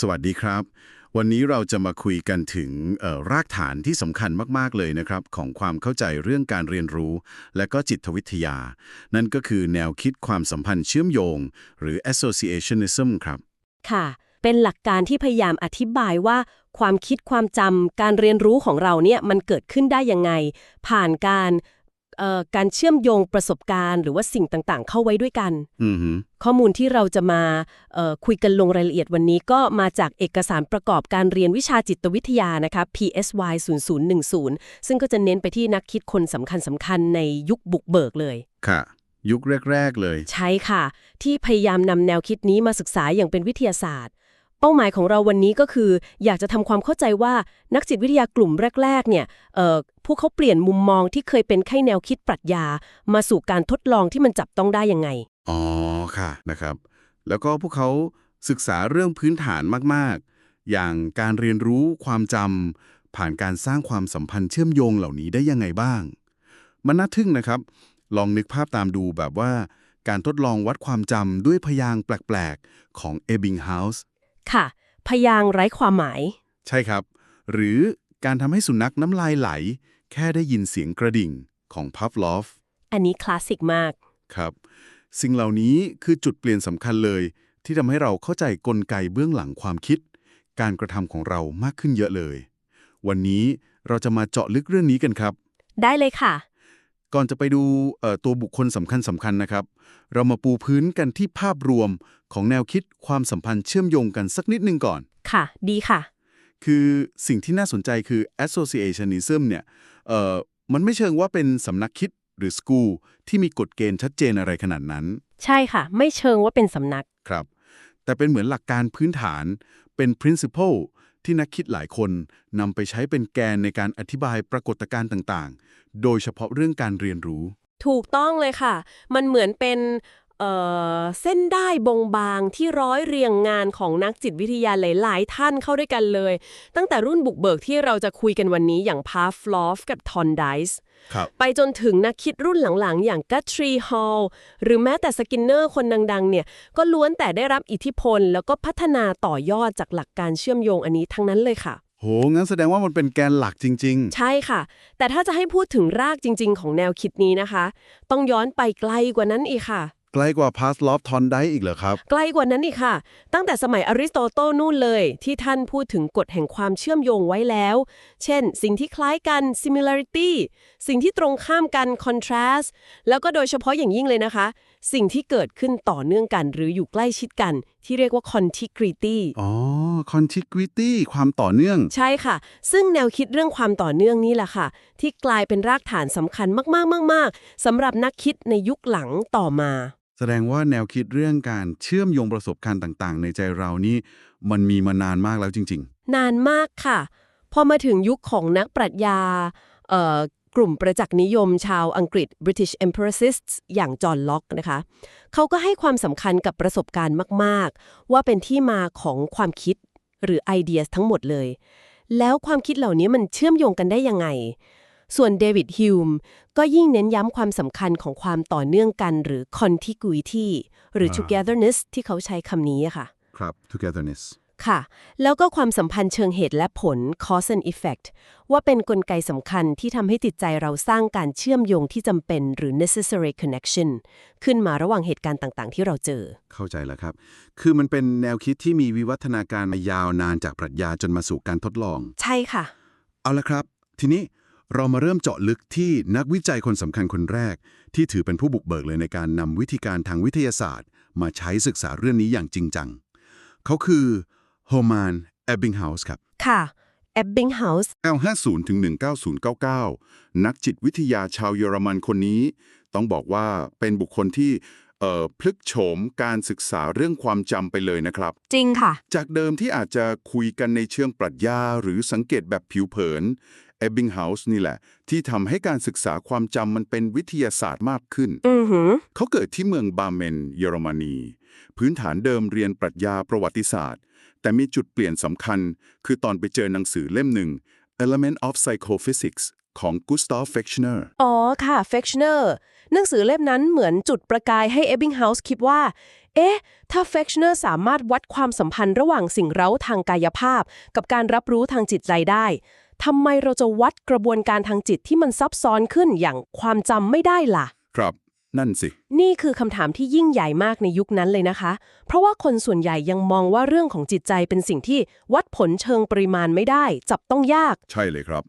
สวัสดีครับ วันนี้เราจะมาคุยกันถึงรากฐานที่สำคัญมาก ๆ เลยนะครับ ของความเข้าใจเรื่องการเรียนรู้ และก็จิตวิทยา นั่นก็คือแนวคิดความสัมพันธ์เชื่อมโยง หรือ associationism ครับ ค่ะ เป็นหลักการที่พยายามอธิบายว่า ความคิดความจำการเรียนรู้ของเราเนี่ยมันเกิดขึ้นได้ยังไง ผ่านการ การเชื่อมโยงประสบการณ์ หรือว่าสิ่งต่างๆ เข้าไว้ด้วยกันอือหือข้อมูลที่เราจะมาเอ่อคุยกันลงรายละเอียดวันนี้ก็มาจากเอกสารประกอบการเรียนวิชาจิตวิทยานะคะ PSY 0010 ซึ่งก็จะเน้นไปที่นักคิดคนสำคัญสำคัญๆในยุคบุกเบิกเลย ค่ะ ยุคแรก ๆ เลย ใช่ค่ะ ที่พยายามนำแนวคิดนี้มาศึกษาอย่างเป็นวิทยาศาสตร์ เป้าหมายของเราวันนี้ก็คือ อยากจะทำความเข้าใจว่านักจิตวิทยากลุ่มแรก ๆ เนี่ยเอ่อพวกเขาเปลี่ยนมุมมองที่เคยเป็นแค่แนวคิดปรัชญา มาสู่การทดลองที่มันจับต้องได้ยังไง อ๋อค่ะนะครับ แล้วก็พวกเขาศึกษาเรื่องพื้นฐานมากๆ อย่างการเรียนรู้ความจำผ่านการสร้างความสัมพันธ์เชื่อมโยงเหล่านี้ได้ยังไงบ้าง มันน่าทึ่งนะครับ ลองนึกภาพตามดูแบบว่าการทดลองวัดความจำด้วยพยางค์แปลก ๆ ของ Ebbinghaus ค่ะ พยางค์ไร้ความหมาย ใช่ครับ หรือการทำให้สุนัขน้ำลายไหล แค่ได้ยินเสียงกระดิ่งของ Pavlov อันนี้คลาสสิกมาก ครับ สิ่งเหล่านี้คือจุดเปลี่ยนสำคัญเลย ที่ทำให้เราเข้าใจกลไกเบื้องหลังความคิด การกระทำของเรามากขึ้นเยอะเลย วันนี้เราจะมาเจาะลึกเรื่องนี้กันครับ ได้เลยค่ะ ก่อนจะไปดูเอ่อตัวบุคคลสำคัญสำคัญนะครับ เรามาปูพื้นกันที่ภาพรวม ของแนวคิดความสัมพันธ์เชื่อมโยงกันสักนิดนึงก่อน ค่ะ ดีค่ะ คือสิ่งที่น่าสนใจคือ associationism เนี่ยเอ่อมันไม่เชิงว่าเป็นสำนักคิดหรือ school ที่มีกฎเกณฑ์ชัดเจนอะไรขนาดนั้น ใช่ค่ะ ไม่เชิงว่าเป็นสำนัก ครับ แต่เป็นเหมือนหลักการพื้นฐาน เป็น principle ที่นักคิดหลายคนนำไปใช้เป็นแกนในการอธิบายปรากฏการณ์ต่าง ๆ โดยเฉพาะเรื่องการเรียนรู้ ถูกต้องเลยค่ะ มันเหมือนเป็น เอ่อเส้นได้บงบางที่ร้อยเรียงงานของนักจิตวิทยาหลาย ๆ ท่านเข้าด้วยกันเลย ตั้งแต่รุ่นบุกเบิกที่เราจะคุยกันวันนี้อย่างพาฟลอฟกับทอนไดส์ครับไปจนถึงนักคิดรุ่นหลัง ๆ อย่างกัตทรีฮอลหรือแม้แต่สกินเนอร์คนดัง ๆ เนี่ย ก็ล้วนแต่ได้รับอิทธิพล แล้วก็พัฒนาต่อยอดจากหลักการเชื่อมโยงอันนี้ทั้งนั้นเลยค่ะโห งั้นแสดงว่ามันเป็นแกนหลักจริงใช่ค่ะ แต่ถ้าจะให้พูดถึงรากจริง ๆ ของแนวคิดนี้นะคะ ต้องย้อนไปไกลกว่านั้นอีกค่ะๆ ไกลกว่า Pavlov ทอนได้อีกเหรอครับ ไกลกว่านั้นอีกค่ะ ตั้งแต่สมัยอริสโตเติลนู่นเลย ที่ท่านพูดถึงกฎแห่งความเชื่อมโยงไว้แล้ว เช่น สิ่งที่คล้ายกัน similarity สิ่งที่ตรงข้ามกัน contrast แล้วก็โดยเฉพาะอย่างยิ่งเลยนะคะ สิ่งที่เกิดขึ้นต่อเนื่องกัน หรืออยู่ใกล้ชิดกัน ที่เรียกว่า contiguity อ๋อ contiguity ความต่อเนื่อง ใช่ค่ะ ซึ่งแนวคิดเรื่องความต่อเนื่องนี่แหละค่ะ ที่กลายเป็นรากฐานสำคัญมากๆมากๆสำหรับนักคิดในยุคหลังต่อมา แสดงว่าแนวคิดเรื่องการเชื่อมโยงประสบการณ์ต่างๆ ในใจเรานี่มันมีมานานมากแล้วจริง นานมากค่ะ พอมาถึงยุคของนักปรัชญาเอ่อกลุ่มประจักษ์นิยมชาวอังกฤษ British Empiricists อย่างจอห์นล็อกนะคะ เขาก็ให้ความสำคัญกับประสบการณ์มาก ๆ ว่าเป็นที่มาของความคิดหรือไอเดียทั้งหมดเลย แล้วความคิดเหล่านี้มันเชื่อมโยงกันได้ยังไง ส่วนเดวิดฮิวมก็ยิ่งเน้นย้ำความสำคัญของความต่อเนื่องกันหรือ contiguity หรืออ่า togetherness ที่เขาใช้คำนี้อะค่ะๆครับ togetherness ค่ะ แล้วก็ความสัมพันธ์เชิงเหตุและผล cause and effect ว่าเป็นนกลไกสำคัญที่ทำให้จิตใจเราสร้างการเชื่อมโยงที่จำเป็นหรือ necessary connection ขึ้นมาระหว่างเหตุการณ์ต่าง ๆ ที่เราเจอ เข้าใจแล้วครับ คือมันเป็นแนวคิดที่มีวิวัฒนาการมายาวนานจากปรัชญาจนมาสู่การทดลอง ใช่ค่ะ เอาละครับ ทีนี้ เรามาเริ่มเจาะลึกที่นักวิจัยคนสำคัญคนแรก ที่ถือเป็นผู้บุกเบิกเลยในการนำวิธีการทางวิทยาศาสตร์ มาใช้ศึกษาเรื่องนี้อย่างจริงจัง เขาคือโฮมานแอบบิงเฮาส์ครับ ค่ะ Ebbinghaus 950 ถึง1999 นักจิตวิทยาชาวเยอรมันคนนี้ ต้องบอกว่าเป็นบุคคลที่เอ่อพลิกโฉมการศึกษาเรื่องความจำไปเลยนะครับ จริงค่ะ จากเดิมที่อาจจะคุยกันในเชิงปรัชญาหรือสังเกตแบบผิวเผิน Ebbinghaus นี่แหละ ที่ทำให้การศึกษาความจำมันเป็นวิทยาศาสตร์มากขึ้นอือหือเขาเกิดที่เมืองบาเมน เยอรมนี พื้นฐานเดิมเรียนปรัชญาประวัติศาสตร์ แต่มีจุดเปลี่ยนสำคัญ คือตอนไปเจอหนังสือเล่มหนึ่ง Element of Psychophysics ของ Gustav Fechner อ๋อค่ะ Fechner หนังสือเล่มนั้นเหมือนจุดประกายให้ Ebbinghaus คิดว่า เอ๊ะ ถ้า Fechner สามารถวัดความสัมพันธ์ระหว่างสิ่งเร้าทางกายภาพ กับการรับรู้ทางจิตใจได้ ทำไมเราจะวัดกระบวนการทางจิตที่มันซับซ้อนขึ้นอย่างความจำไม่ได้ล่ะ ครับ นั่นสิ นี่คือคำถามที่ยิ่งใหญ่มากในยุคนั้นเลยนะคะ เพราะว่าคนส่วนใหญ่ยังมองว่าเรื่องของจิตใจเป็นสิ่งที่วัดผลเชิงปริมาณไม่ได้ จับต้องยาก ใช่เลยครับ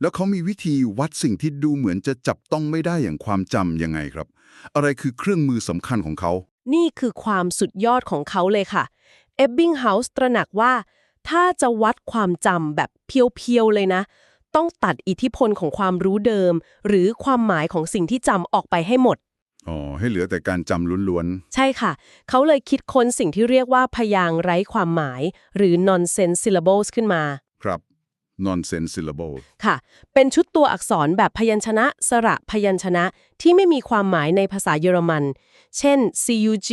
แล้วเขามีวิธีวัดสิ่งที่ดูเหมือนจะจับต้องไม่ได้อย่างความจำยังไงครับ อะไรคือเครื่องมือสำคัญของเขา นี่คือความสุดยอดของเขาเลยค่ะ Ebbinghaus ตระหนักว่า ถ้าจะวัดความจำแบบเพียวๆเลยนะ ต้องตัดอิทธิพลของความรู้เดิม หรือความหมายของสิ่งที่จำออกไปให้หมด อ๋อ ให้เหลือแต่การจำล้วนใช่ค่ะ เขาเลยคิดค้นสิ่งที่เรียกว่าพยางค์ไร้ความหมาย หรือ nonsense syllables ขึ้นมาๆครับ nonsense syllable ค่ะ เป็นชุดตัวอักษรแบบพยัญชนะ สระพยัญชนะที่ไม่มีความหมายในภาษาเยอรมัน เช่น cug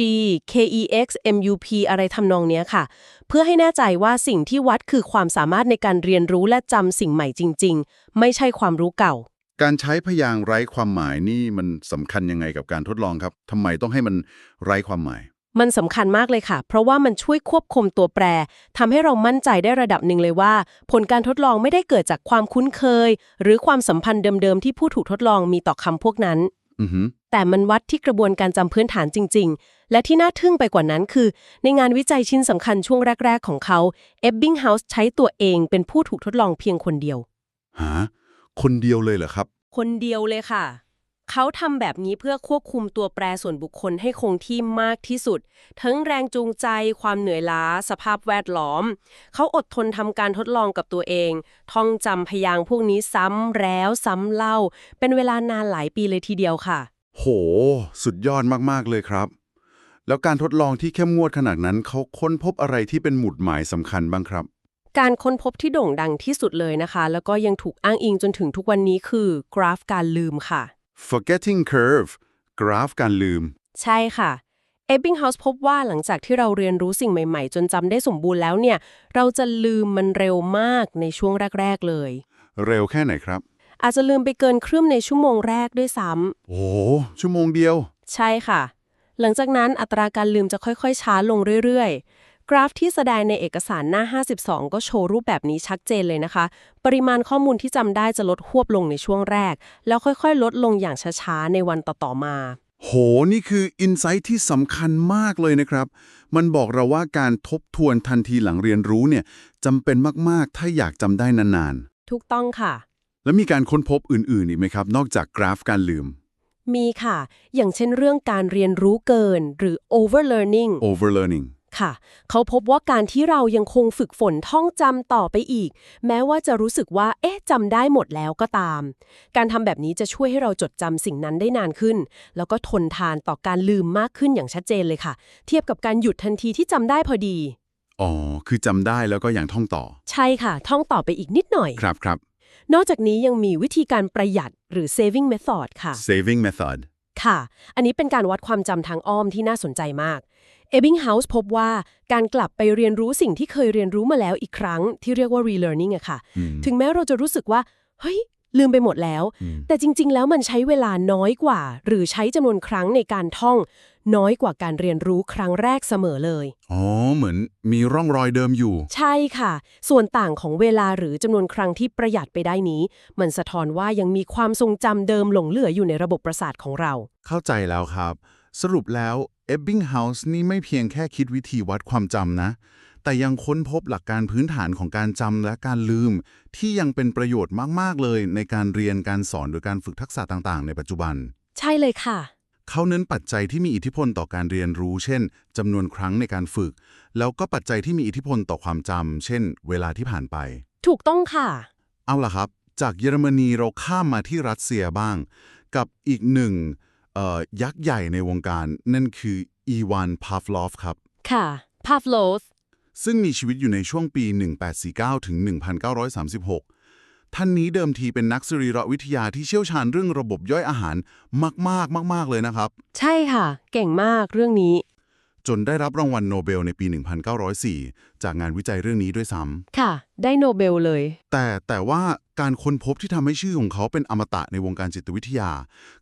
kex mup อะไรทำนองเนี้ยค่ะ เพื่อให้แน่ใจว่าสิ่งที่วัดคือความสามารถในการเรียนรู้และจำสิ่งใหม่จริง ๆ ไม่ใช่ความรู้เก่า การใช้พยางค์ไร้ความหมายนี่มันสำคัญยังไงกับการทดลองครับทำไมต้องให้มันไร้ความหมาย มันสำคัญมากเลยค่ะ เพราะว่ามันช่วยควบคุมตัวแปรทำให้เรามั่นใจได้ระดับหนึ่งเลยว่า ผลการทดลองไม่ได้เกิดจากความคุ้นเคย หรือความสัมพันธ์เดิมๆ ที่ผู้ถูกทดลองมีต่อคำพวกนั้นอือหือแต่มันวัดที่กระบวนการจำพื้นฐานจริง ๆ และที่น่าทึ่งไปกว่านั้นคือ ในงานวิจัยชิ้นสำคัญช่วงแรก ๆ ของเขา Ebbinghaus ใช้ตัวเองเป็นผู้ถูกทดลองเพียงคนเดียว หา คนเดียวเลยเหรอครับ คนเดียวเลยค่ะ เขาทำแบบนี้เพื่อควบคุมตัวแปรส่วนบุคคลให้คงที่มากที่สุด ทั้งแรงจูงใจ ความเหนื่อยล้า สภาพแวดล้อม เขาอดทนทำการทดลองกับตัวเอง ท่องจำพยางค์พวกนี้ซ้ำแล้วซ้ำเล่า เป็นเวลานานหลายปีเลยทีเดียวค่ะ โห สุดยอดมากๆเลยครับ แล้วการทดลองที่เข้มงวดขนาดนั้น เขาค้นพบอะไรที่เป็นหมุดหมายสำคัญบ้างครับการค้นพบที่โด่งดังที่สุดเลยนะคะ แล้วก็ยังถูกอ้างอิงจนถึงทุกวันนี้คือกราฟการลืมค่ะ forgetting curve กราฟการลืม ใช่ค่ะ Ebbinghaus พบว่าหลังจากที่เราเรียนรู้สิ่งใหม่ๆ จนจำได้สมบูรณ์แล้วเนี่ย เราจะลืมมันเร็วมากในช่วงแรก ๆ เลย เร็วแค่ไหนครับ อาจจะลืมไปเกินครึ่งในชั่วโมงแรกด้วยซ้โอ้โหชั่วโมงเดียวำใช่ค่ะ หลังจากนั้นอัตราการลืมจะค่อยๆ ช้าลงเรื่อยๆ กราฟที่แสดงในเอกสารหน้า 52 ก็โชว์รูปแบบนี้ชัดเจนเลยนะคะ ปริมาณข้อมูลที่จำได้จะลดหวบลงในช่วงแรก แล้วค่อยๆ ลดลงอย่างช้าๆ ในวันต่อๆมา โห นี่คืออินไซต์ที่สำคัญมากเลยนะครับ มันบอกเราว่าการทบทวนทันทีหลังเรียนรู้เนี่ยจำเป็นมากๆ ถ้าอยากจำได้นานถูกต้องค่ะๆแล้วมีการค้นพบอื่นๆอีกไหมครับ นอกจากกราฟการลืมมีค่ะ อย่างเช่นเรื่องการเรียนรู้เกิน หรือ overlearning overlearning ค่ะ เขาพบว่าการที่เรายังคงฝึกฝนท่องจำต่อไปอีก แม้ว่าจะรู้สึกว่า เอ๊ะจำได้หมดแล้วก็ตาม การทำแบบนี้จะช่วยให้เราจดจำสิ่งนั้นได้นานขึ้น แล้วก็ทนทานต่อการลืมมากขึ้นอย่างชัดเจนเลยค่ะ เทียบกับการหยุดทันทีที่จำได้พอดี อ๋อ คือจำได้แล้วก็อย่างท่องต่อ ใช่ค่ะ ท่องต่อไปอีกนิดหน่อย ครับครับ นอกจากนี้ยังมีวิธีการประหยัดหรือ saving method ค่ะ saving method ค่ะ อันนี้เป็นการวัดความจำทางอ้อมที่น่าสนใจมาก Ebbinghaus พบว่าการกลับไปเรียนรู้สิ่งที่เคยเรียนรู้มาแล้วอีกครั้งที่เรียกว่า relearning อะค่ะอืมถึงแม้เราจะรู้สึกว่า เฮ้ย ลืมไปหมดแล้วอืมแต่จริง ๆ แล้วมันใช้เวลาน้อยกว่า หรือใช้จำนวนครั้งในการท่อง น้อยกว่าการเรียนรู้ครั้งแรกเสมอเลย อ๋อ เหมือนมีร่องรอยเดิมอยู่ ใช่ค่ะ ส่วนต่างของเวลาหรือจำนวนครั้งที่ประหยัดไปได้นี้ มันสะท้อนว่ายังมีความทรงจำเดิมหลงเหลืออยู่ในระบบประสาทของเรา เข้าใจแล้วครับ สรุปแล้ว Ebbinghaus นี่ไม่เพียงแค่คิดวิธีวัดความจำนะ แต่ยังค้นพบหลักการพื้นฐานของการจำและการลืม ที่ยังเป็นประโยชน์มาก ๆ เลยในการเรียนการสอนหรือการฝึกทักษะต่าง ๆ ในปัจจุบัน ใช่เลยค่ะ เขาเน้นปัจจัยที่มีอิทธิพลต่อการเรียนรู้ เช่นจำนวนครั้งในการฝึก แล้วก็ปัจจัยที่มีอิทธิพลต่อความจำเช่น เวลาที่ผ่านไป ถูกต้องค่ะ เอาล่ะครับ จากเยอรมนีเราข้ามมาที่รัสเซียบ้าง กับอีกหนึ่งเอ่อ ยักษ์ใหญ่ในวงการ นั่นคืออีวานพาฟลอฟครับ ค่ะ Pavlov ซึ่งมีชีวิตอยู่ในช่วงปี 1849 ถึง 1936 ท่านนี้เดิมทีเป็นนักสรีรวิทยาที่เชี่ยวชาญเรื่องระบบย่อยอาหารมาก ๆ มาก ๆ เลยนะครับ ใช่ค่ะ เก่งมากเรื่องนี้ จนได้รับรางวัลโนเบลในปี 1904 จากงานวิจัยเรื่องนี้ด้วยซ้ค่ะ ได้โนเบลเลยำแต่แต่ว่าการค้นพบที่ทำให้ชื่อของเขาเป็นอมตะในวงการจิตวิทยา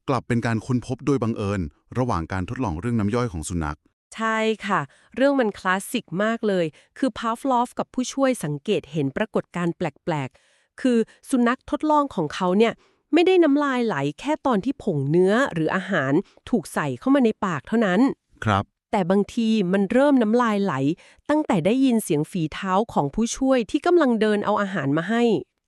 กลับเป็นการค้นพบโดยบังเอิญ ระหว่างการทดลองเรื่องน้ำย่อยของสุนัข ใช่ค่ะ เรื่องมันคลาสสิกมากเลย คือพาฟลอฟกับผู้ช่วยสังเกตเห็นปรากฏการณ์แปลกๆ คือสุนัขทดลองของเขาเนี่ยไม่ได้น้ำลายไหลแค่ตอนที่ผงเนื้อหรืออาหารถูกใส่เข้ามาในปากเท่านั้น ครับ แต่บางทีมันเริ่มน้ำลายไหล ตั้งแต่ได้ยินเสียงฝีเท้าของผู้ช่วยที่กำลังเดินเอาอาหารมาให้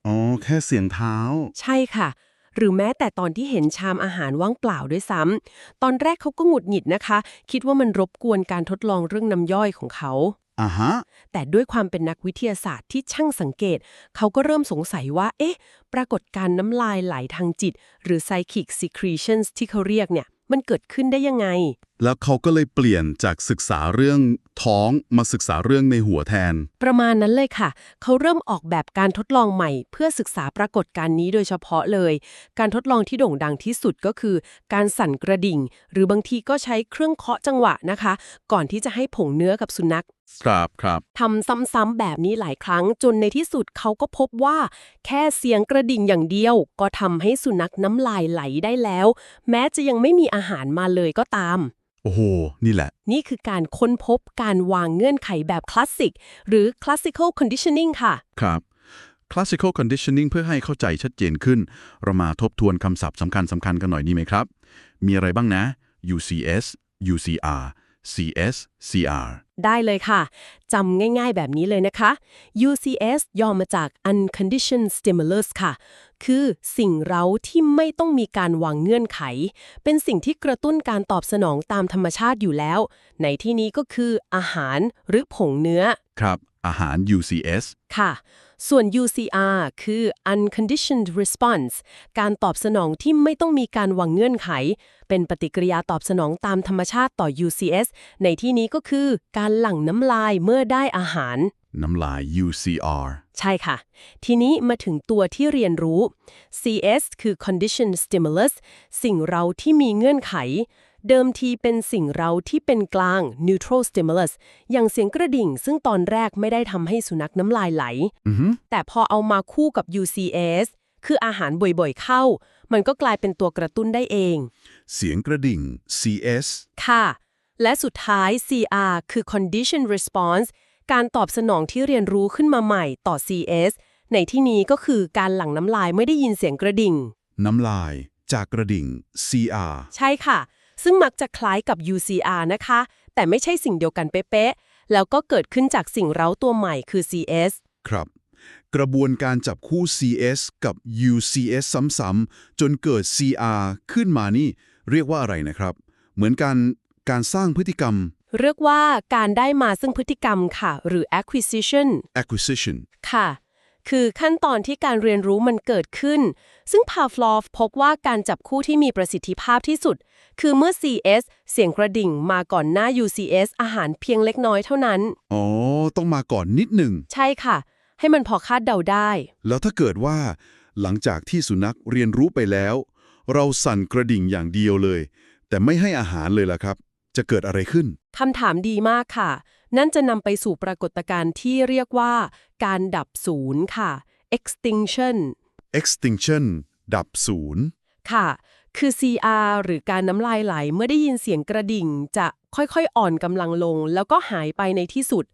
อ๋อ แค่เสียงเท้า ใช่ค่ะ หรือแม้แต่ตอนที่เห็นชามอาหารว่างเปล่าด้วยซ้ำตอนแรกเขาก็หงุดหงิดนะคะ คิดว่ามันรบกวนการทดลองเรื่องน้ำย่อยของเขา อ่าฮะ แต่ด้วยความเป็นนักวิทยาศาสตร์ที่ช่างสังเกต เขาก็เริ่มสงสัยว่า เอ๊ะ ปรากฏการณ์น้ำลายไหลทางจิต หรือ psychic secretions ที่เขาเรียกเนี่ย มันเกิดขึ้นได้ยังไง แล้วเขาก็เลยเปลี่ยนจากศึกษาเรื่องท้องมาศึกษาเรื่องในหัวแทน ประมาณนั้นเลยค่ะ เขาเริ่มออกแบบการทดลองใหม่ เพื่อศึกษาปรากฏการณ์นี้โดยเฉพาะเลย การทดลองที่โด่งดังที่สุดก็คือ การสั่นกระดิ่ง หรือบางทีก็ใช้เครื่องเคาะจังหวะนะคะ ก่อนที่จะให้ผงเนื้อกับสุนัขครับครับทำซ้ำๆแบบนี้หลายครั้งจนในที่สุดเขาก็พบว่า แค่เสียงกระดิ่งอย่างเดียว ก็ทำให้สุนัขน้ำลายไหลได้แล้ว แม้จะยังไม่มีอาหารมาเลยก็ตาม โอ้โห นี่แหละ นี่คือการค้นพบการวางเงื่อนไขแบบคลาสสิก หรือ classical conditioning ค่ะ ครับ classical conditioning เพื่อให้เข้าใจชัดเจนขึ้น เรามาทบทวนคำศัพท์สำคัญสำคัญกันหน่อยดีไหมครับ มีอะไรบ้างนะ UCS UCR CS CR ได้เลยค่ะ จำง่ายๆแบบนี้เลยนะคะ UCS ย่อมาจาก unconditioned stimulus ค่ะ คือสิ่งเร้าที่ไม่ต้องมีการวางเงื่อนไข เป็นสิ่งที่กระตุ้นการตอบสนองตามธรรมชาติอยู่แล้ว ในที่นี้ก็คืออาหารหรือผงเนื้อ ครับ อาหาร UCS ค่ะ ส่วน UCR คือ unconditioned response การตอบสนองที่ไม่ต้องมีการวางเงื่อนไข เป็นปฏิกิริยาตอบสนองตามธรรมชาติต่อ UCS ในที่นี้ก็คือการหลั่งน้ำลายเมื่อได้อาหาร น้ำลาย UCR ใช่ค่ะ ทีนี้มาถึงตัวที่เรียนรู้ CS คือ conditioned stimulus สิ่งเราที่มีเงื่อนไข เดิมทีเป็นสิ่งเราที่เป็นกลาง neutral stimulus อย่างเสียงกระดิ่ง ซึ่งตอนแรกไม่ได้ทำให้สุนัขน้ำลายไหลอือฮึแต่พอเอามาคู่กับ UCS คืออาหารบ่อยๆเข้า มันก็กลายเป็นตัวกระตุ้นได้เอง เสียงกระดิ่ง CS ค่ะ และสุดท้าย CR คือ condition response การตอบสนองที่เรียนรู้ขึ้นมาใหม่ต่อ CS ในที่นี้ก็คือการหลั่งน้ำลายไม่ได้ยินเสียงกระดิ่ง น้ำลายจากกระดิ่ง CR ใช่ค่ะ ซึ่งมักจะคล้ายกับ UCR นะคะ แต่ไม่ใช่สิ่งเดียวกันเป๊ะๆ แล้วก็เกิดขึ้นจากสิ่งเร้าตัวใหม่คือ CS ครับ กระบวนการจับคู่ CS กับ UCS ซ้ำๆจนเกิด CR ขึ้นมานี่ เรียกว่าอะไรนะครับ เหมือนการการสร้างพฤติกรรม เรียกว่าการได้มาซึ่งพฤติกรรมค่ะ หรือ acquisition acquisition ค่ะ คือขั้นตอนที่การเรียนรู้มันเกิดขึ้น ซึ่งพาฟลอฟพบว่าการจับคู่ที่มีประสิทธิภาพที่สุด คือเมื่อ CS เสียงกระดิ่งมาก่อนหน้า UCS อาหารเพียงเล็กน้อยเท่านั้น อ๋อ ต้องมาก่อนนิดหนึ่ง ใช่ค่ะ ให้มันพอคาดเดาได้ แล้วถ้าเกิดว่า หลังจากที่สุนัขเรียนรู้ไปแล้ว เราสั่นกระดิ่งอย่างเดียวเลย แต่ไม่ให้อาหารเลยล่ะครับ จะเกิดอะไรขึ้นคำถามดีมากค่ะ นั่นจะนำไปสู่ปรากฏการณ์ที่เรียกว่า การดับศูนย์ค่ะ extinction extinction ดับศูนย์ค่ะ คือ CR หรือการน้ำลายไหลเมื่อได้ยินเสียงกระดิ่งจะค่อยๆ อ่อนกำลังลง แล้วก็หายไปในที่สุด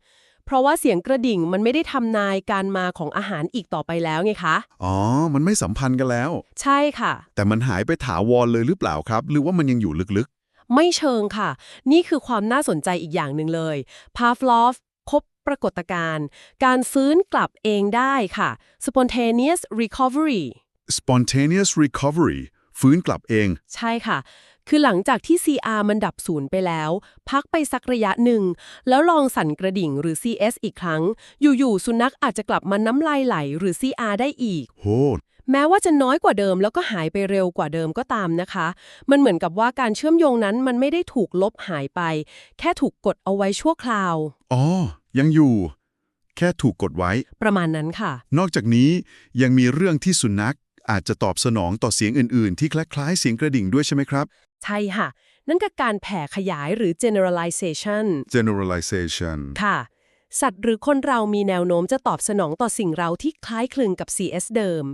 เพราะว่าเสียงกระดิ่งมันไม่ได้ทำนายการมาของอาหารอีกต่อไปแล้วไงคะ อ๋อ มันไม่สัมพันธ์กันแล้ว ใช่ค่ะ แต่มันหายไปถาวรเลยหรือเปล่าครับ หรือว่ามันยังอยู่ลึก ไม่เชิงค่ะ นี่คือความน่าสนใจอีกอย่างหนึ่งเลยพาฟลอฟพบปรากฏการณ์ การฟื้นกลับเองได้ค่ะ spontaneous recovery ๆ spontaneous recovery ฟื้นกลับเอง ใช่ค่ะ คือหลังจากที่ CR มันดับศูนย์ไปแล้ว พักไปสักระยะหนึ่ง แล้วลองสั่นกระดิ่งหรือ CS อีกครั้ง อยู่ๆ สุนัขอาจจะกลับมาน้ำลายไหลหรือ CR ได้อีก โห แม้ว่าจะน้อยกว่าเดิมแล้วก็หายไปเร็วกว่าเดิมก็ตามนะคะ มันเหมือนกับว่าการเชื่อมโยงนั้นมันไม่ได้ถูกลบหายไป แค่ถูกกดเอาไว้ชั่วคราว อ๋อ ยังอยู่ แค่ถูกกดไว้ ประมาณนั้นค่ะ นอกจากนี้ยังมีเรื่องที่สุนัขอาจจะตอบสนองต่อเสียงอื่น ๆ ที่คล้ายๆเสียงกระดิ่งด้วยใช่ไหมครับ ใช่ค่ะ นั่นก็การแผ่ขยายหรือ generalization generalization ค่ะสัตว์หรือคนเรามีแนวโน้มจะตอบสนองต่อสิ่งเราที่คล้ายคลึงกับ CS เดิม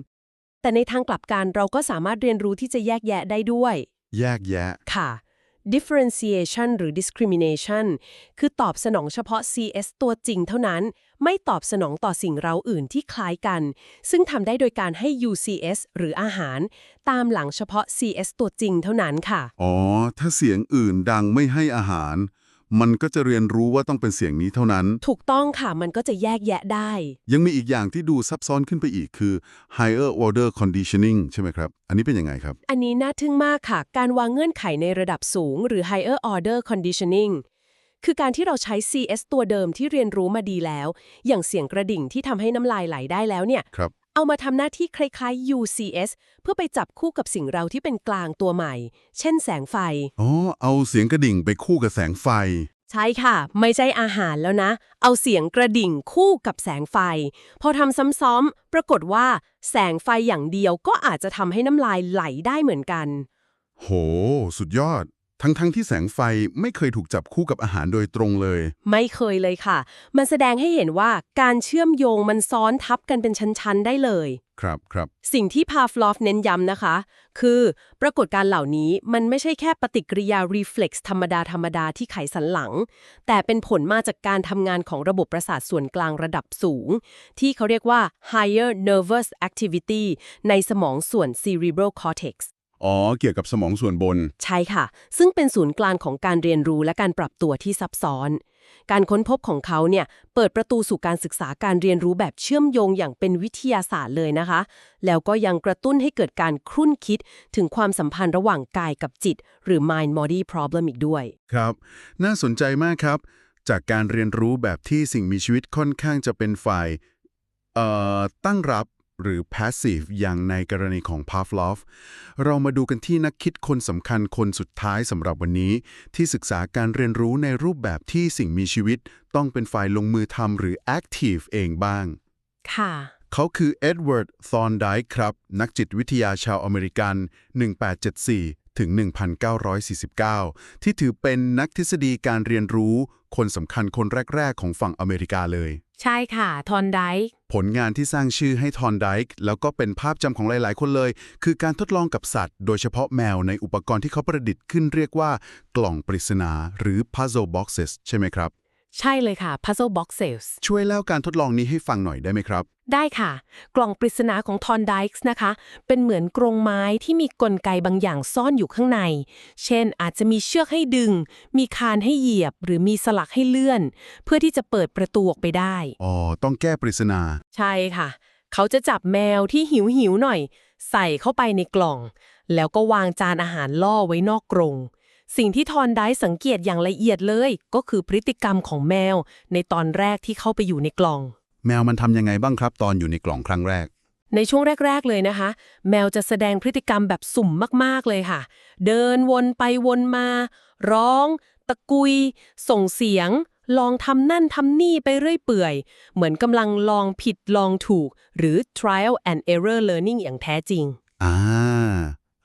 แต่ในทางกลับกันเราก็สามารถเรียนรู้ที่จะแยกแยะได้ด้วย แยกแยะ ค่ะ differentiation หรือ discrimination คือตอบสนองเฉพาะ CS ตัวจริงเท่านั้น ไม่ตอบสนองต่อสิ่งเราอื่นที่คล้ายกัน ซึ่งทำได้โดยการให้ UCS หรืออาหาร ตามหลังเฉพาะ CS ตัวจริงเท่านั้นค่ะ อ๋อ ถ้าเสียงอื่นดังไม่ให้อาหาร มันก็จะเรียนรู้ว่าต้องเป็นเสียงนี้เท่านั้น ถูกต้องค่ะ มันก็จะแยกแยะได้ ยังมีอีกอย่างที่ดูซับซ้อนขึ้นไปอีกคือ higher order conditioning ใช่ไหมครับ อันนี้เป็นยังไงครับ อันนี้น่าทึ่งมากค่ะ การวางเงื่อนไขในระดับสูง หรือ higher order conditioning คือการที่เราใช้ CS ตัวเดิมที่เรียนรู้มาดีแล้ว อย่างเสียงกระดิ่งที่ทำให้น้ำลายไหลได้แล้วเนี่ยครับ เอามาทำหน้าที่คล้ายๆ UCS เพื่อไปจับคู่กับสิ่งเราที่เป็นกลางตัวใหม่ เช่นแสงไฟ อ๋อ เอาเสียงกระดิ่งไปคู่กับแสงไฟ ใช่ค่ะ ไม่ใช่อาหารแล้วนะ เอาเสียงกระดิ่งคู่กับแสงไฟ พอทำซ้ำๆปรากฏว่า แสงไฟอย่างเดียวก็อาจจะทำให้น้ำลายไหลได้เหมือนกัน โห สุดยอด ทั้งๆทที่แสงไฟไม่เคยถูกจับคู่กับอาหารโดยตรงเลย ไม่เคยเลยค่ะ มันแสดงให้เห็นว่าการเชื่อมโยงมันซ้อนทับกันเป็นชั้น ๆ ได้เลย ครับครับสิ่งที่พาฟลอฟเน้นย้ำนะคะ คือปรากฏการณ์เหล่านี้มันไม่ใช่แค่ปฏิกิริยา reflex ธรรมดา ธรรมดาที่ไขสันหลัง แต่เป็นผลมาจากการทำงานของระบบประสาทส่วนกลางระดับสูง ที่เขาเรียกว่า higher nervous activity ในสมองส่วน cerebral cortex อ๋อ เกี่ยวกับสมองส่วนบน ใช่ค่ะ ซึ่งเป็นศูนย์กลางของการเรียนรู้และการปรับตัวที่ซับซ้อน การค้นพบของเขาเนี่ยเปิดประตูสู่การศึกษาการเรียนรู้แบบเชื่อมโยงอย่างเป็นวิทยาศาสตร์เลยนะคะ แล้วก็ยังกระตุ้นให้เกิดการครุ่นคิดถึงความสัมพันธ์ระหว่างกายกับจิต หรือ mind body problem อีกด้วย ครับ น่าสนใจมากครับ จากการเรียนรู้แบบที่สิ่งมีชีวิตค่อนข้างจะเป็นฝ่ายเอ่อตั้งรับ หรือ passive อย่างในกรณีของ Pavlov เรามาดูกันที่นักคิดคนสำคัญคนสุดท้ายสำหรับวันนี้ ที่ศึกษาการเรียนรู้ในรูปแบบที่สิ่งมีชีวิต ต้องเป็นฝ่ายลงมือทำหรือ active เองบ้าง ค่ะ เขาคือเอ็ดเวิร์ด ธอร์นไดค์ครับ นักจิตวิทยาชาวอเมริกัน 1874 ถึง 1949 ที่ถือเป็นนักทฤษฎีการเรียนรู้ คนสำคัญคนแรก ๆ ของฝั่งอเมริกาเลย ใช่ค่ะ ทอนไดค์ผลงานที่สร้างชื่อให้ทอนไดค์แล้วก็เป็นภาพจำของหลาย ๆ คนเลย คือการทดลองกับสัตว์ โดยเฉพาะแมวในอุปกรณ์ที่เขาประดิษฐ์ขึ้นเรียกว่า กล่องปริศนาหรือ puzzle boxes ใช่ไหมครับ ใช่เลยค่ะ puzzle boxes ช่วยเล่าการทดลองนี้ให้ฟังหน่อยได้ไหมครับ ได้ค่ะ กล่องปริศนาของทอนไดส์นะคะ เป็นเหมือนกรงไม้ที่มีกลไกบางอย่างซ่อนอยู่ข้างใน เช่น อาจจะมีเชือกให้ดึง มีคานให้เหยียบ หรือมีสลักให้เลื่อน เพื่อที่จะเปิดประตูออกไปได้ อ๋อ ต้องแก้ปริศนา ใช่ค่ะ เขาจะจับแมวที่หิวหิวๆหน่อย ใส่เข้าไปในกล่อง แล้วก็วางจานอาหารล่อไว้นอกกรง สิ่งที่ทอนได้สังเกตอย่างละเอียดเลย ก็คือพฤติกรรมของแมว ในตอนแรกที่เข้าไปอยู่ในกล่อง แมวมันทำยังไงบ้างครับ ตอนอยู่ในกล่องครั้งแรก ในช่วงแรก ๆ เลยนะคะ แมวจะแสดงพฤติกรรมแบบสุ่มมาก ๆ เลยค่ะ เดินวนไปวนมา ร้อง ตะกุย ส่งเสียง ลองทำนั่นทำนี่ไปเรื่อยเปื่อย เหมือนกำลังลองผิดลองถูก หรือ trial and error learning อย่างแท้จริง อ่า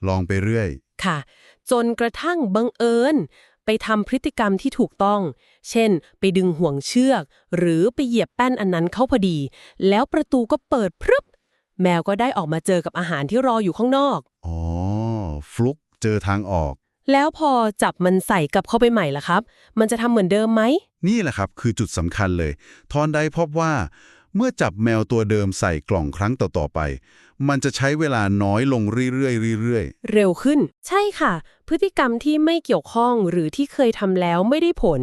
ลองไปเรื่อย ค่ะ จนกระทั่งบังเอิญ ไปทำพฤติกรรมที่ถูกต้อง เช่น ไปดึงห่วงเชือก หรือไปเหยียบแป้นอันนั้นเข้าพอดี แล้วประตูก็เปิดพรึบ แมวก็ได้ออกมาเจอกับอาหารที่รออยู่ข้างนอก อ๋อ ฟลุกเจอทางออก แล้วพอจับมันใส่กลับเข้าไปใหม่ล่ะครับ มันจะทำเหมือนเดิมไหม นี่แหละครับคือจุดสำคัญเลย ทอนได้พบว่า เมื่อจับแมวตัวเดิมใส่กล่องครั้งต่อๆไป มันจะใช้เวลาน้อยลงเรื่อยๆเรื่อยเร็วขึ้น ใช่ค่ะ พฤติกรรมที่ไม่เกี่ยวข้องหรือที่เคยทำแล้วไม่ได้ผล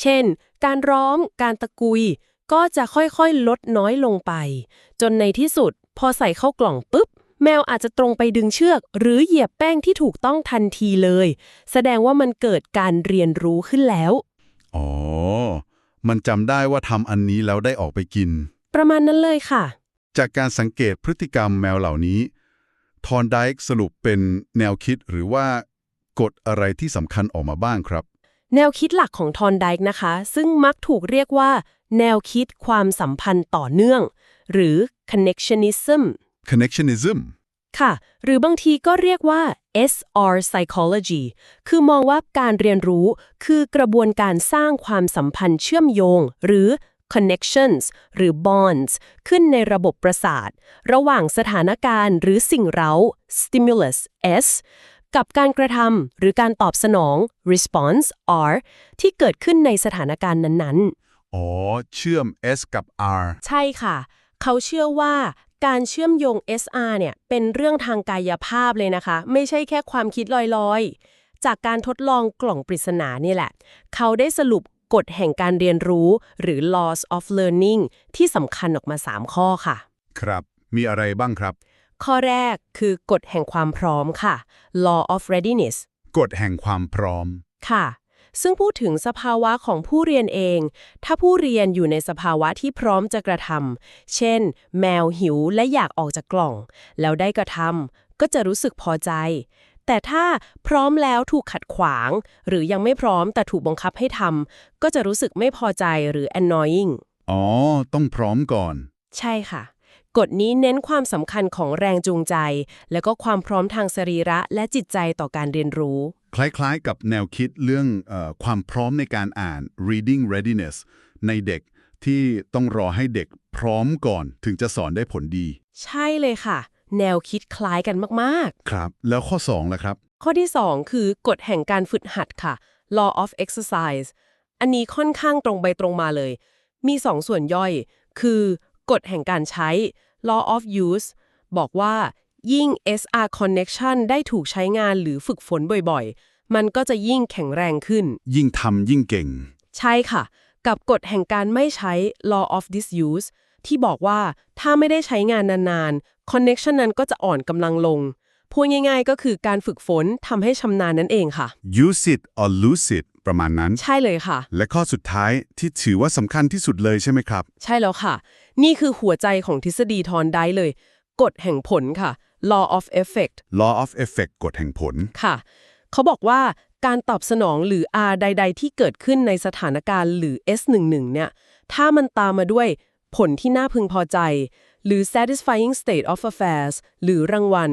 เช่น การร้อง การตะกุย ก็จะค่อยๆ ลดน้อยลงไป จนในที่สุด พอใส่เข้ากล่องปุ๊บ แมวอาจจะตรงไปดึงเชือก หรือเหยียบแป้งที่ถูกต้องทันทีเลย แสดงว่ามันเกิดการเรียนรู้ขึ้นแล้วๆอ๋อ มันจำได้ว่าทำอันนี้แล้วได้ออกไปกิน ประมาณนั้นเลยค่ะ จากการสังเกตพฤติกรรมแมวเหล่านี้ทอนไดค์สรุปเป็นแนวคิดหรือว่า กฎอะไรที่สำคัญออกมาบ้างครับ แนวคิดหลักของทอนไดค์นะคะ ซึ่งมักถูกเรียกว่า แนวคิดความสัมพันธ์ต่อเนื่อง หรือ connectionism connectionism ค่ะ หรือบางทีก็เรียกว่า SR psychology คือมองว่าการเรียนรู้คือกระบวนการสร้างความสัมพันธ์เชื่อมโยง หรือ connections หรือ bonds ขึ้นในระบบประสาท ระหว่างสถานการณ์หรือสิ่งเร้า stimulus S กับการกระทำหรือการตอบสนอง response R ที่เกิดขึ้นในสถานการณ์นั้นๆ อ๋อ เชื่อม S กับ R ใช่ค่ะ เขาเชื่อว่าการเชื่อมโยง SR เนี่ยเป็นเรื่องทางกายภาพเลยนะคะ ไม่ใช่แค่ความคิดลอยๆ จากการทดลองกล่องปริศนานี่แหละ เขาได้สรุปกฎแห่งการเรียนรู้ หรือ laws of learning ที่สำคัญออกมา 3 ข้อค่ะ ครับ มีอะไรบ้างครับ ข้อแรกคือกฎแห่งความพร้อมค่ะ law of readiness กฎแห่งความพร้อม ค่ะ ซึ่งพูดถึงสภาวะของผู้เรียนเอง ถ้าผู้เรียนอยู่ในสภาวะที่พร้อมจะกระทำเช่น แมวหิวและอยากออกจากกล่อง แล้วได้กระทำก็จะรู้สึกพอใจ แต่ถ้าพร้อมแล้วถูกขัดขวาง หรือยังไม่พร้อมแต่ถูกบังคับให้ทำก็จะรู้สึกไม่พอใจหรือ annoying อ๋อ ต้องพร้อมก่อน ใช่ค่ะ กฎนี้เน้นความสำคัญของแรงจูงใจ และก็ความพร้อมทางสรีระและจิตใจต่อการเรียนรู้ คล้ายๆ กับแนวคิดเรื่องเออความพร้อมในการอ่าน reading readiness ในเด็กที่ต้องรอให้เด็กพร้อมก่อนถึงจะสอนได้ผลดี ใช่เลยค่ะ แนวคิดคล้ายกันมากครับ แล้วข้อ2ล่ะครับๆข้อที่ 2 คือกฎแห่งการฝึกหัดค่ะ law of exercise อันนี้ค่อนข้างตรงไปตรงมาเลย มี 2ส่วนย่อย คือกฎแห่งการใช้ law of use บอกว่ายิ่ง SR connection ได้ถูกใช้งานหรือฝึกฝนบ่อยๆ มันก็จะยิ่งแข็งแรงขึ้น ยิ่งทำยิ่งเก่ง ใช่ค่ะ กับกฎแห่งการไม่ใช้ law of disuse ที่บอกว่าถ้าไม่ได้ใช้งานนานๆ connection นั้นก็จะอ่อนกำลังลงพูดง่ายๆ ก็คือการฝึกฝนทำให้ชำนาญนั่นเองค่ะ use it or lose it ประมาณนั้น ใช่เลยค่ะ และข้อสุดท้ายที่ถือว่าสำคัญที่สุดเลยใช่ไหมครับ ใช่แล้วค่ะ นี่คือหัวใจของทฤษฎีทอนได้เลย กฎแห่งผลค่ะ law of effect law of effect กฎแห่งผลค่ะ เขาบอกว่าการตอบสนองหรือ R ใด ๆ ที่เกิดขึ้นในสถานการณ์หรือ S11 เนี่ยถ้ามันตามมาด้วยผลที่น่าพึงพอใจ หรือ satisfying state of affairs หรือรางวัล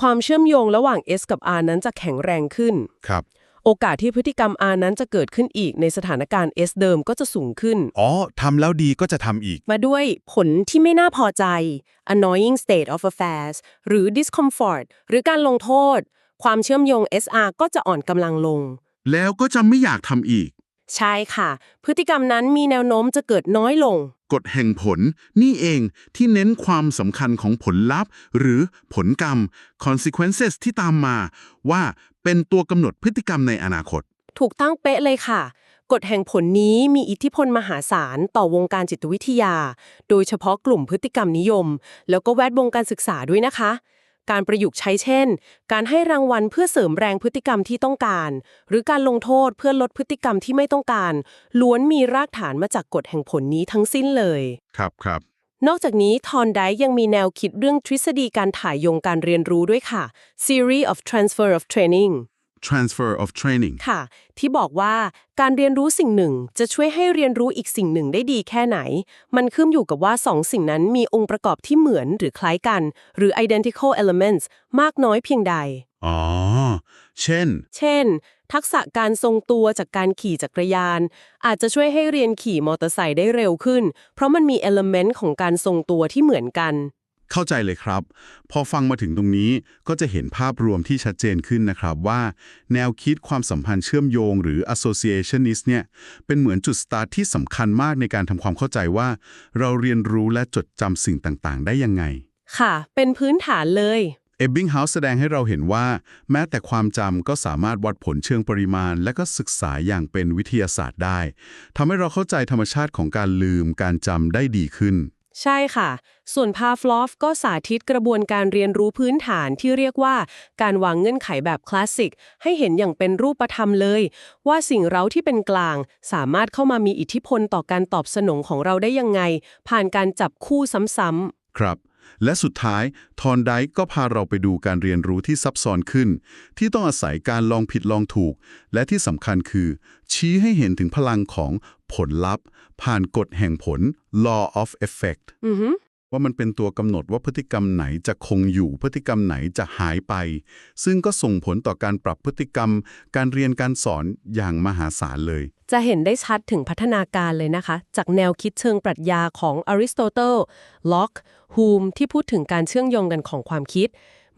ความเชื่อมโยงระหว่าง S กับ R นั้นจะแข็งแรงขึ้น ครับ โอกาสที่พฤติกรรม R นั้นจะเกิดขึ้นอีกในสถานการณ์ S เดิมก็จะสูงขึ้น อ๋อทำแล้วดีก็จะทำอีก มาด้วยผลที่ไม่น่าพอใจ annoying state of affairs หรือ discomfort หรือการลงโทษ ความเชื่อมโยง SR ก็จะอ่อนกำลังลง แล้วก็จะไม่อยากทำอีก ใช่ค่ะ พฤติกรรมนั้นมีแนวโน้มจะเกิดน้อยลง กฎแห่งผล นี่เองที่เน้นความสำคัญของผลลัพธ์ หรือผลกรรม consequences ที่ตามมา ว่า เป็นตัวกำหนดพฤติกรรมในอนาคต ถูกตั้งเป๊ะเลยค่ะ กฎแห่งผลนี้มีอิทธิพลมหาศาลต่อวงการจิตวิทยา โดยเฉพาะกลุ่มพฤติกรรมนิยม แล้วก็แวดวงการศึกษาด้วยนะคะ การประยุกต์ใช้เช่น การให้รางวัลเพื่อเสริมแรงพฤติกรรมที่ต้องการ หรือการลงโทษเพื่อลดพฤติกรรมที่ไม่ต้องการ ล้วนมีรากฐานมาจากกฎแห่งผลนี้ทั้งสิ้นเลย ครับครับ นอกจากนี้ทอนไดยังมีแนวคิดเรื่องทฤษฎีการถ่ายโยงการเรียนรู้ด้วยค่ะ Theory of Transfer of Training transfer of training ค่ะ ที่บอกว่าการเรียนรู้สิ่งหนึ่ง จะช่วยให้เรียนรู้อีกสิ่งหนึ่งได้ดีแค่ไหน มันขึ้นอยู่กับว่าสองสิ่งนั้นมีองค์ประกอบที่เหมือนหรือคล้ายกัน หรือ identical elements มากน้อยเพียงใด อ๋อ เช่น เช่น ทักษะการทรงตัวจากการขี่จักรยาน อาจจะช่วยให้เรียนขี่มอเตอร์ไซค์ได้เร็วขึ้น เพราะมันมี element ของการทรงตัวที่เหมือนกัน เข้าใจเลยครับ พอฟังมาถึงตรงนี้ก็จะเห็นภาพรวมที่ชัดเจนขึ้นนะครับว่า แนวคิดความสัมพันธ์เชื่อมโยง หรือ associationist เนี่ยเป็นเหมือนจุดสตาร์ทที่สำคัญมากในการทำความเข้าใจว่า เราเรียนรู้และจดจำสิ่งต่างๆ ได้ยังไง ค่ะ เป็นพื้นฐานเลย เอบบิงเฮาส์แสดงให้เราเห็นว่า แม้แต่ความจำก็สามารถวัดผลเชิงปริมาณ และก็ศึกษาอย่างเป็นวิทยาศาสตร์ได้ทำให้เราเข้าใจธรรมชาติของการลืมการจำได้ดีขึ้น ใช่ค่ะ ส่วนพาฟลอฟก็สาธิตกระบวนการเรียนรู้พื้นฐานที่เรียกว่า การวางเงื่อนไขแบบคลาสสิก ให้เห็นอย่างเป็นรูปธรรมเลย ว่าสิ่งเร้าที่เป็นกลาง สามารถเข้ามามีอิทธิพลต่อการตอบสนองของเราได้ยังไง ผ่านการจับคู่ซ้ำครับ และสุดท้ายทอนไดก็พาเราไปดูการเรียนรู้ที่ซับซ้อนขึ้น ที่ต้องอาศัยการลองผิดลองถูก และที่สำคัญคือ ชี้ให้เห็นถึงพลังของผลลัพธ์ ผ่านกฎแห่งผล law of effect อือ ว่ามันเป็นตัวกำหนดว่าพฤติกรรมไหนจะคงอยู่พฤติกรรมไหนจะหายไป ซึ่งก็ส่งผลต่อการปรับพฤติกรรม การเรียนการสอนอย่างมหาศาลเลย จะเห็นได้ชัดถึงพัฒนาการเลยนะคะ จากแนวคิดเชิงปรัชญาของอริสโตเติลล็อกฮูมที่พูดถึงการเชื่อมโยงกันของความคิด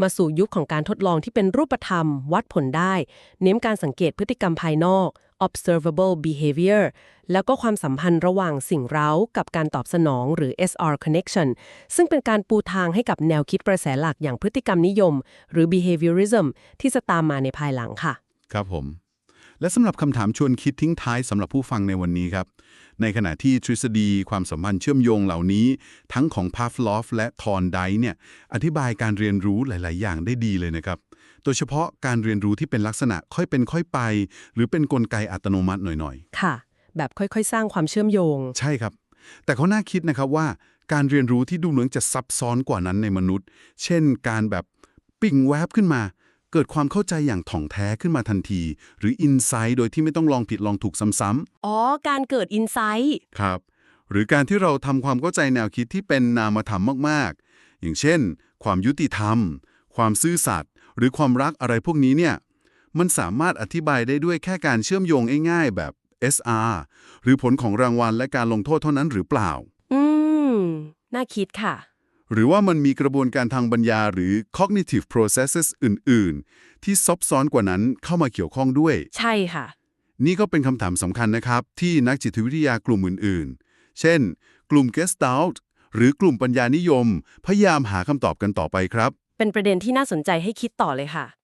มาสู่ยุคของการทดลองที่เป็นรูปธรรม วัดผลได้ เน้นการสังเกตพฤติกรรมภายนอก observable behavior แล้วก็ความสัมพันธ์ระหว่างสิ่งเร้ากับการตอบสนองหรือ SR connection ซึ่งเป็นการปูทางให้กับแนวคิดกระแสหลักอย่างพฤติกรรมนิยม หรือ behaviorism ที่จะตามมาในภายหลังค่ะ ครับผม และสำหรับคำถามชวนคิดทิ้งท้ายสำหรับผู้ฟังในวันนี้ครับ ในขณะที่ทฤษฎีความสัมพันธ์เชื่อมโยงเหล่านี้ ทั้งของพาฟลอฟและทอนไดเนี่ยอธิบายการเรียนรู้หลาย ๆ อย่างได้ดีเลยนะครับ โดยเฉพาะการเรียนรู้ที่เป็นลักษณะค่อยเป็นค่อยไป หรือเป็นนกลไกอัตโนมัติหน่อยๆ ค่ะ แบบค่อยๆ สร้างความเชื่อมโยง ใช่ครับ แต่เขาน่าคิดนะครับว่าการเรียนรู้ที่ดูเหมือนจะซับซ้อนกว่านั้นในมนุษย์ เช่น การแบบปิ่งแวบขึ้นมา เกิดความเข้าใจอย่างถ่องแท้ขึ้นมาทันที หรืออินไซต์โดยที่ไม่ต้องลองผิดลองถูกซ้ำอ๋อ การเกิดอินไซต์ๆครับ หรือการที่เราทำความเข้าใจแนวคิดที่เป็นนามธรรมมากๆ อย่างเช่น ความยุติธรรม ความซื่อสัตย์ หรือความรักอะไรพวกนี้เนี่ยมันสามารถอธิบายได้ด้วยแค่การเชื่อมโยงง่ายๆแบบ SR หรือผลของรางวัลและการลงโทษเท่านั้นหรือเปล่า อืม น่าคิดค่ะ หรือว่ามันมีกระบวนการทางปัญญาหรือ cognitive processes อื่น ๆ ที่ซับซ้อนกว่านั้นเข้ามาเกี่ยวข้องด้วย ใช่ค่ะ นี่ก็เป็นคำถามสำคัญนะครับ ที่นักจิตวิทยากลุ่มอื่น ๆ เช่น กลุ่ม Gestalt หรือกลุ่มปัญญานิยม พยายามหาคำตอบกันต่อไปครับ เป็นประเด็นที่น่าสนใจให้คิดต่อเลยค่ะ